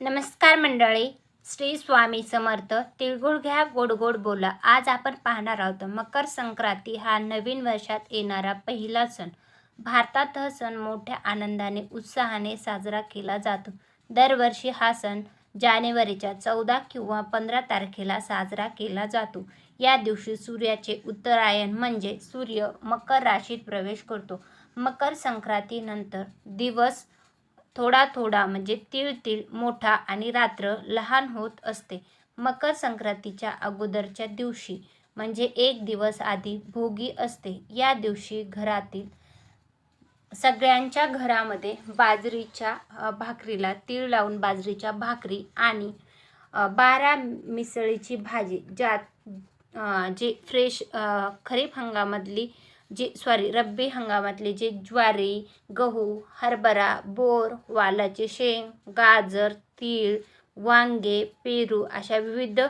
नमस्कार मंडळी. श्री स्वामी समर्थ तिळगुळ घ्या गोड गोड बोला. आज आपण पाहणार आहोत मकर संक्रांती हा नवीन वर्षात येणारा पहिला सण. भारतात हा सण मोठ्या आनंदाने उत्साहाने साजरा केला जातो. दरवर्षी हा सण जानेवारीच्या चौदा किंवा पंधरा तारखेला साजरा केला जातो. या दिवशी सूर्याचे उत्तरायण म्हणजे सूर्य मकर राशीत प्रवेश करतो. मकर संक्रांतीनंतर दिवस थोडा थोडा म्हणजे तीळ तीळ मोठा आणि रात्र लहान होत असते. मकर संक्रांतीच्या अगोदरच्या दिवशी म्हणजे एक दिवस आधी भोगी असते. या दिवशी घरातील सगळ्यांच्या घरामध्ये बाजरीच्या भाकरीला तीळ लावून बाजरीच्या भाकरी आणि बारा मिसळीची भाजी ज्यात जे फ्रेश खरीप हंगामातली जे सॉरी रब्बी हंगामातले जे ज्वारी गहू हरभरा बोर वालाचे शेंग गाजर तीळ वांगे पेरू अशा विविध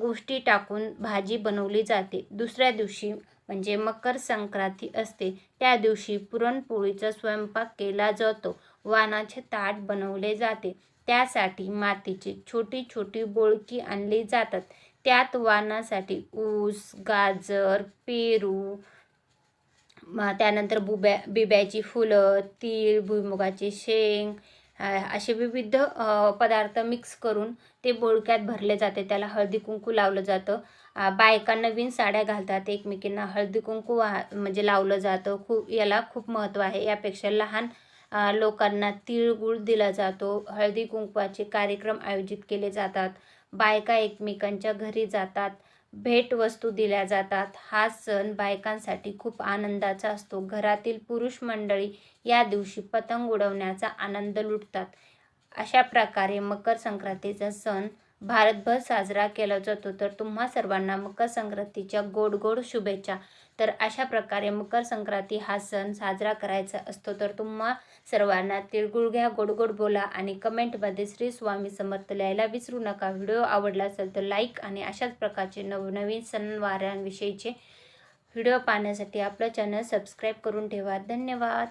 गोष्टी टाकून भाजी बनवली जाते. दुसऱ्या दिवशी म्हणजे मकर संक्रांती असते. त्या दिवशी पुरणपोळीचा स्वयंपाक केला जातो. वानाचे ताट बनवले जाते. त्यासाठी मातीची छोटी छोटी बोळकी आणली जातात. त्यात वाणासाठी ऊस गाजर पेरू त्यानंतर बुब्या बिब्याची फुलं तीळ भुईमुगाची शेंग असे विविध पदार्थ मिक्स करून ते बोळक्यात भरले जाते. त्याला हळदी कुंकू लावलं जातं. बायका नवीन साड्या घालतात. एकमेकींना हळदी कुंकू वाह म्हणजे लावलं जातं. खूप याला खूप महत्त्व आहे. यापेक्षा लहान लोकांना तिळगुळ दिला जातो. हळदी कुंकवाचे कार्यक्रम आयोजित केले जातात. बायका एकमेकांच्या घरी जातात. भेटवस्तू दिल्या जातात. हा सण बायकांसाठी खूप आनंदाचा असतो. घरातील पुरुष मंडळी या दिवशी पतंग उडवण्याचा आनंद लुटतात. अशा प्रकारे मकर संक्रांतीचा सण भारतभर साजरा केला जातो. तर तुम्हा सर्वांना मकर संक्रांतीच्या गोड गोड शुभेच्छा. तर अशा प्रकारे मकर संक्रांती हा सण साजरा करायचा असतो. तर तुम्हा सर्वांना तिळगुळ घ्या गोड गोड बोला आणि कमेंटमध्ये श्री स्वामी समर्थ लिहायला विसरू नका. व्हिडिओ आवडला असेल तर लाईक आणि अशाच प्रकारचे नवनवीन सणवारांविषयीचे व्हिडिओ पाहण्यासाठी आपलं चॅनल सबस्क्राईब करून ठेवा. धन्यवाद.